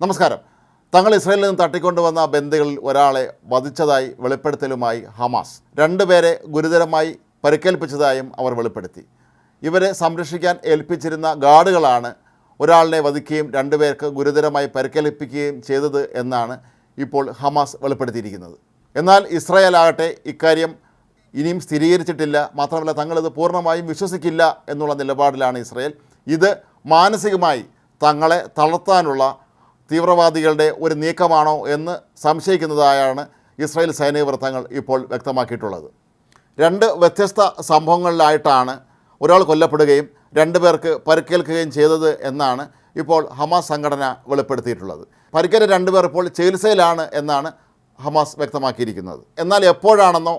നമസ്കാരം. തങ്ങൾ ഇസ്രയേലിൽ നിന്ന് തട്ടിക്കൊണ്ടുവന്ന ബന്ദികളിൽ ഒരാളെ വധിച്ചതായി വെളിപ്പെടുത്തലുമായി ഹമാസ് രണ്ടുപേരെ ഗുരുതരമായി പരിക്കേൽപ്പിച്ചതായും അവർ വെളിപ്പെടുത്തി. ഇവരെ സംരക്ഷിക്കാൻ ഏൽപ്പിച്ചിരുന്ന ഗാർഡുകളാണ് ഒരാളിനെ വധിക്കുകയും രണ്ടുപേർക്ക് ഗുരുതരമായി പരിക്കേൽപ്പിക്കുകയും ചെയ്തത് എന്നാണ് ഇപ്പോൾ ഹമാസ് വെളിപ്പെടുത്തിയിരിക്കുന്നത്. എന്നാൽ ഇസ്രായേൽ ആകട്ടെ ഇക്കാര്യം ഇനിയും സ്ഥിരീകരിച്ചിട്ടില്ല. മാത്രമല്ല തങ്ങളിത് പൂർണമായും വിശ്വസിക്കില്ല എന്നുള്ള നിലപാടിലാണ് ഇസ്രായേൽ. ഇത് മാനസികമായി തങ്ങളെ തളർത്താനുള്ള തീവ്രവാദികളുടെ ഒരു നീക്കമാണോ എന്ന് സംശയിക്കുന്നതായാണ് ഇസ്രായേൽ സൈനിക വൃത്തങ്ങൾ ഇപ്പോൾ വ്യക്തമാക്കിയിട്ടുള്ളത്. രണ്ട് വ്യത്യസ്ത സംഭവങ്ങളിലായിട്ടാണ് ഒരാൾ കൊല്ലപ്പെടുകയും രണ്ടു പേർക്ക് പരിക്കേൽക്കുകയും ചെയ്തത് എന്നാണ് ഇപ്പോൾ ഹമാസ് സംഘടന വെളിപ്പെടുത്തിയിട്ടുള്ളത്. പരിക്കേറ്റ രണ്ടുപേർ ഇപ്പോൾ ചികിത്സയിലാണ് എന്നാണ് ഹമാസ് വ്യക്തമാക്കിയിരിക്കുന്നത്. എന്നാൽ എപ്പോഴാണെന്നോ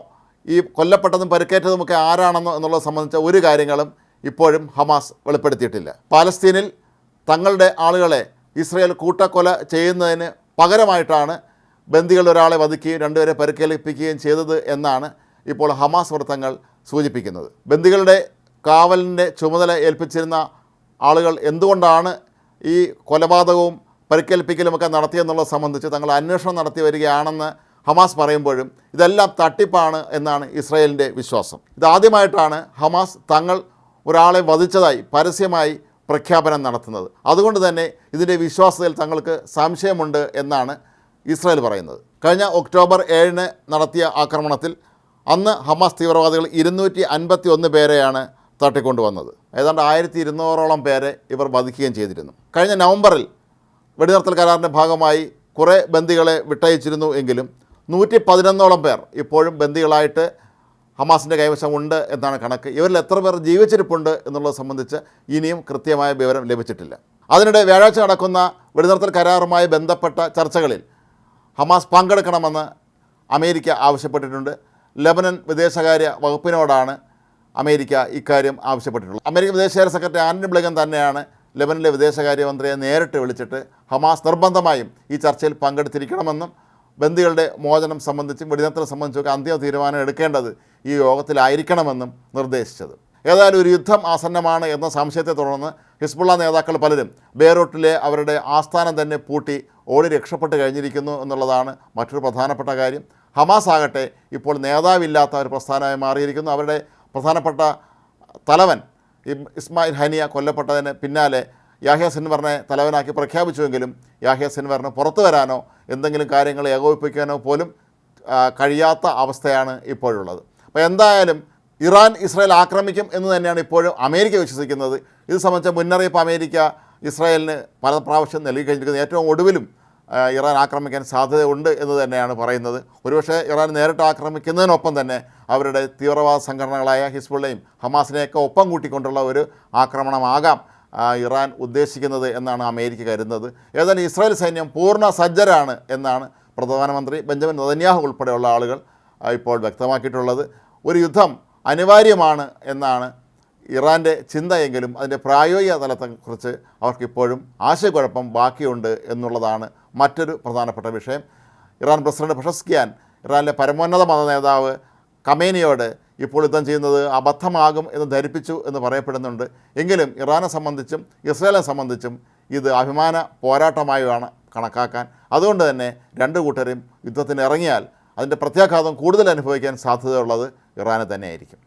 ഈ കൊല്ലപ്പെട്ടതും പരിക്കേറ്റതുമൊക്കെ ആരാണെന്നോ എന്നുള്ളത് സംബന്ധിച്ച ഒരു കാര്യങ്ങളും ഇപ്പോഴും ഹമാസ് വെളിപ്പെടുത്തിയിട്ടില്ല. പാലസ്തീനിൽ തങ്ങളുടെ ആളുകളെ ഇസ്രയേൽ കൂട്ടക്കൊല ചെയ്യുന്നതിന് പകരമായിട്ടാണ് ബന്ദികൾ ഒരാളെ വധിക്കുകയും രണ്ടുപേരെ പരിക്കേൽപ്പിക്കുകയും ചെയ്തത് എന്നാണ് ഇപ്പോൾ ഹമാസ് വൃത്തങ്ങൾ സൂചിപ്പിക്കുന്നത്. ബന്ദികളുടെ കാവലിന്റെ ചുമതല ഏൽപ്പിച്ചിരുന്ന ആളുകൾ എന്തുകൊണ്ടാണ് ഈ കൊലപാതകവും പരിക്കേൽപ്പിക്കലുമൊക്കെ നടത്തിയെന്നുള്ളത് സംബന്ധിച്ച് തങ്ങൾ അന്വേഷണം നടത്തി വരികയാണെന്ന് ഹമാസ് പറയുമ്പോഴും ഇതെല്ലാം തട്ടിപ്പാണ് എന്നാണ് ഇസ്രയേലിന്റെ വിശ്വാസം. ഇതാദ്യമായിട്ടാണ് ഹമാസ് തങ്ങൾ ഒരാളെ വധിച്ചതായി പരസ്യമായി പ്രഖ്യാപനം നടത്തുന്നത്. അതുകൊണ്ട് തന്നെ ഇതിന്റെ വിശ്വാസത്തിൽ തങ്ങൾക്ക് സംശയമുണ്ട് എന്നാണ് ഇസ്രായേൽ പറയുന്നത്. കഴിഞ്ഞ ഒക്ടോബർ ഏഴിന് നടത്തിയ ആക്രമണത്തിൽ അന്ന് ഹമാസ് തീവ്രവാദികൾ ഇരുന്നൂറ്റി അൻപത്തി ഒന്ന് പേരെയാണ് തട്ടിക്കൊണ്ടുവന്നത്. ഏതാണ്ട് ആയിരത്തി ഇരുന്നൂറോളം പേരെ ഇവർ വധിക്കുകയും ചെയ്തിരുന്നു. കഴിഞ്ഞ നവംബറിൽ വെടിനിർത്തൽ കരാറിന്റെ ഭാഗമായി കുറേ ബന്ദികളെ വിട്ടയച്ചിരുന്നു എങ്കിലും നൂറ്റി പതിനൊന്നോളം പേർ ഇപ്പോഴും ബന്ദികളായിട്ട് ഹമാസിന്റെ കൈവശം ഉണ്ട് എന്നാണ് കണക്ക്. ഇവരിൽ എത്ര പേർ ജീവിച്ചിരിപ്പുണ്ട് എന്നുള്ളത് സംബന്ധിച്ച് ഇനിയും കൃത്യമായ വിവരം ലഭിച്ചിട്ടില്ല. അതിനിടെ വ്യാഴാഴ്ച നടക്കുന്ന വെടിനിർത്തൽ കരാറുമായി ബന്ധപ്പെട്ട ചർച്ചകളിൽ ഹമാസ് പങ്കെടുക്കണമെന്ന് അമേരിക്ക ആവശ്യപ്പെട്ടിട്ടുണ്ട്. ലബനൻ വിദേശകാര്യ വകുപ്പിനോടാണ് അമേരിക്ക ഇക്കാര്യം ആവശ്യപ്പെട്ടിട്ടുള്ളത്. അമേരിക്കൻ വിദേശകാര്യ സെക്രട്ടറി ആന്റണി ബ്ലിങ്കൻ തന്നെയാണ് ലബനിലെ വിദേശകാര്യമന്ത്രിയെ നേരിട്ട് വിളിച്ചിട്ട് ഹമാസ് നിർബന്ധമായും ഈ ചർച്ചയിൽ പങ്കെടുത്തിരിക്കണമെന്നും ബന്ദികളുടെ മോചനം സംബന്ധിച്ചും വെടിനിർത്തൽ സംബന്ധിച്ചൊക്കെ അന്തിമ തീരുമാനം എടുക്കേണ്ടത് ഈ യോഗത്തിലായിരിക്കണമെന്നും നിർദ്ദേശിച്ചത്. ഏതായാലും ഒരു യുദ്ധം ആസന്നമാണ് എന്ന സംശയത്തെ തുടർന്ന് ഹിസ്ബുള്ള നേതാക്കൾ പലരും ബേറൂട്ടിലെ അവരുടെ ആസ്ഥാനം തന്നെ പൂട്ടി ഓടി രക്ഷപ്പെട്ട് കഴിഞ്ഞിരിക്കുന്നു എന്നുള്ളതാണ് മറ്റൊരു പ്രധാനപ്പെട്ട കാര്യം. ഹമാസ് ആകട്ടെ ഇപ്പോൾ നേതാവില്ലാത്ത ഒരു പ്രസ്ഥാനമായി മാറിയിരിക്കുന്നു. അവരുടെ പ്രധാനപ്പെട്ട തലവൻ ഇസ്മായിൽ ഹനിയ കൊല്ലപ്പെട്ടതിന് പിന്നാലെ യാഹ്യ സിൻവറിനെ തലവനാക്കി പ്രഖ്യാപിച്ചുവെങ്കിലും യാഹ്യ സിൻവറിന് പുറത്തു വരാനോ എന്തെങ്കിലും കാര്യങ്ങൾ ഏകോപിപ്പിക്കാനോ പോലും കഴിയാത്ത അവസ്ഥയാണ് ഇപ്പോഴുള്ളത്. അപ്പോൾ എന്തായാലും ഇറാൻ ഇസ്രായേൽ ആക്രമിക്കും എന്ന് തന്നെയാണ് ഇപ്പോഴും അമേരിക്ക വിശ്വസിക്കുന്നത്. ഇത് സംബന്ധിച്ച മുന്നറിയിപ്പ് അമേരിക്ക ഇസ്രായേലിന് പല പ്രാവശ്യം നൽകി കഴിഞ്ഞിരിക്കുന്നത് ഏറ്റവും ഒടുവിലും ഇറാൻ ആക്രമിക്കാൻ സാധ്യതയുണ്ട് എന്ന് തന്നെയാണ് പറയുന്നത്. ഒരുപക്ഷെ ഇറാൻ നേരിട്ട് ആക്രമിക്കുന്നതിനൊപ്പം തന്നെ അവരുടെ തീവ്രവാദ സംഘടനകളായ ഹിസ്ബുള്ളയും ഹമാസിനെയൊക്കെ ഒപ്പം കൂട്ടിക്കൊണ്ടുള്ള ഒരു ആക്രമണമാകാം. ഇറാൻ ഉദ്ദേശിക്കുന്നത് എന്നാണ് അമേരിക്ക കരുതുന്നത്. ഏതായാലും ഇസ്രായേൽ സൈന്യം പൂർണ സജ്ജരാണ് എന്നാണ് പ്രധാനമന്ത്രി ബെഞ്ചമിൻ നദന്യാഹു ഉൾപ്പെടെയുള്ള ആളുകൾ ഇപ്പോൾ വ്യക്തമാക്കിയിട്ടുള്ളത്. ഒരു യുദ്ധം അനിവാര്യമാണ് എന്നാണ് ഇറാന്റെ ചിന്തയെങ്കിലും അതിന്റെ പ്രായോഗിക തലത്തെക്കുറിച്ച് അവർക്കിപ്പോഴും ആശയക്കുഴപ്പം ബാക്കിയുണ്ട് എന്നുള്ളതാണ് മറ്റൊരു പ്രധാനപ്പെട്ട വിഷയം. ഇറാൻ പ്രസിഡന്റ് പ്രഷസ്കിയാൻ ഇറാനിലെ പരമോന്നത മത നേതാവ് കമേനിയോട് ഇപ്പോൾ യുദ്ധം ചെയ്യുന്നത് അബദ്ധമാകും എന്ന് ധരിപ്പിച്ചു എന്ന് പറയപ്പെടുന്നുണ്ട്. എങ്കിലും ഇറാനെ സംബന്ധിച്ചും ഇസ്രയേലെ സംബന്ധിച്ചും ഇത് അഭിമാന പോരാട്ടമായാണ് കണക്കാക്കാൻ. അതുകൊണ്ട് തന്നെ രണ്ട് കൂട്ടരും യുദ്ധത്തിന് ഇറങ്ങിയാൽ അതിന്റെ പ്രത്യാഘാതം കൂടുതൽ അനുഭവിക്കാൻ സാധ്യതയുള്ളത് ഇറാന് തന്നെയായിരിക്കും.